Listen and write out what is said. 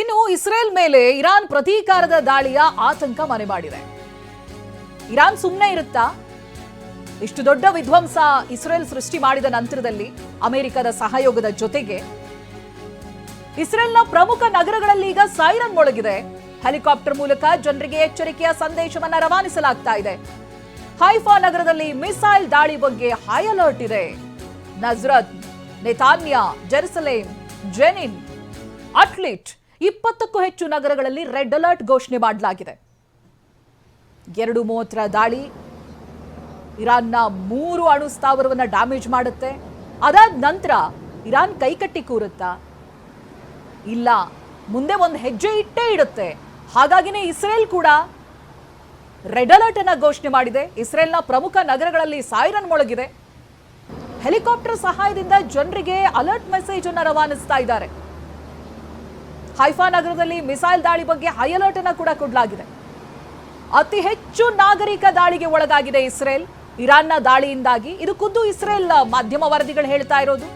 ಇನ್ನು ಇಸ್ರೇಲ್ ಮೇಲೆ ಇರಾನ್ ಪ್ರತೀಕಾರದ ದಾಳಿಯ ಆತಂಕ ಮನೆ ಮಾಡಿದೆ. ಇರಾನ್ ಸುಮ್ಮನೆ ಇರುತ್ತಾ? ಇಷ್ಟು ದೊಡ್ಡ ವಿಧ್ವಂಸ ಇಸ್ರೇಲ್ ಸೃಷ್ಟಿ ಮಾಡಿದ ನಂತರದಲ್ಲಿ ಅಮೆರಿಕದ ಸಹಯೋಗದ ಜೊತೆಗೆ ಇಸ್ರೇಲ್ನ ಪ್ರಮುಖ ನಗರಗಳಲ್ಲಿ ಈಗ ಸೈರನ್ ಮೊಳಗಿದೆ. ಹೆಲಿಕಾಪ್ಟರ್ ಮೂಲಕ ಜನರಿಗೆ ಎಚ್ಚರಿಕೆಯ ಸಂದೇಶವನ್ನು ರವಾನಿಸಲಾಗ್ತಾ ಇದೆ. ಹೈಫಾ ನಗರದಲ್ಲಿ ಮಿಸೈಲ್ ದಾಳಿ ಬಗ್ಗೆ ಹೈ ಅಲರ್ಟ್ ಇದೆ. ನಜ್ರತ್, ನೆತಾನ್ಯಾ, ಜೆರುಸಲೇಮ್, ಜೆನಿನ್, ಅಟ್ಲಿಟ್ ಇಪ್ಪತ್ತಕ್ಕೂ ಹೆಚ್ಚು ನಗರಗಳಲ್ಲಿ ರೆಡ್ ಅಲರ್ಟ್ ಘೋಷಣೆ ಮಾಡಲಾಗಿದೆ. ಎರಡು ಮೂವತ್ತರ ದಾಳಿ. ಇರಾನ್ನ ಮೂರು ಅಣು ಸ್ಥಾವರವನ್ನು ಡ್ಯಾಮೇಜ್ ಮಾಡುತ್ತೆ. ಅದಾದ ನಂತರ ಇರಾನ್ ಕೈಕಟ್ಟಿ ಕೂರುತ್ತಾ? ಇಲ್ಲ, ಮುಂದೆ ಒಂದು ಹೆಜ್ಜೆ ಇಟ್ಟೇ ಇಡುತ್ತೆ. ಹಾಗಾಗಿನೇ ಇಸ್ರೇಲ್ ಕೂಡ ರೆಡ್ ಅಲರ್ಟ್ ಅನ್ನ ಘೋಷಣೆ ಮಾಡಿದೆ. ಇಸ್ರೇಲ್ನ ಪ್ರಮುಖ ನಗರಗಳಲ್ಲಿ ಸೈರನ್ ಮೊಳಗಿದೆ. ಹೆಲಿಕಾಪ್ಟರ್ ಸಹಾಯದಿಂದ ಜನರಿಗೆ ಅಲರ್ಟ್ ಮೆಸೇಜ್ ಅನ್ನು ರವಾನಿಸ್ತಾ ಇದ್ದಾರೆ. ಹೈಫಾ ನಗರದಲ್ಲಿ ಮಿಸೈಲ್ ದಾಳಿ ಬಗ್ಗೆ ಹೈ ಅಲರ್ಟ್ ಅನ್ನು ಕೂಡ ಕೊಡಲಾಗಿದೆ. ಅತಿ ಹೆಚ್ಚು ನಾಗರಿಕ ದಾಳಿಗೆ ಒಳಗಾಗಿದೆ ಇಸ್ರೇಲ್. ಇರಾನ್ನ ದಾಳಿಯಿಂದಾಗಿ ಇದು ಖುದ್ದು ಇಸ್ರೇಲ್ ಮಾಧ್ಯಮ ವರದಿಗಳು ಹೇಳ್ತಾ ಇರೋದು.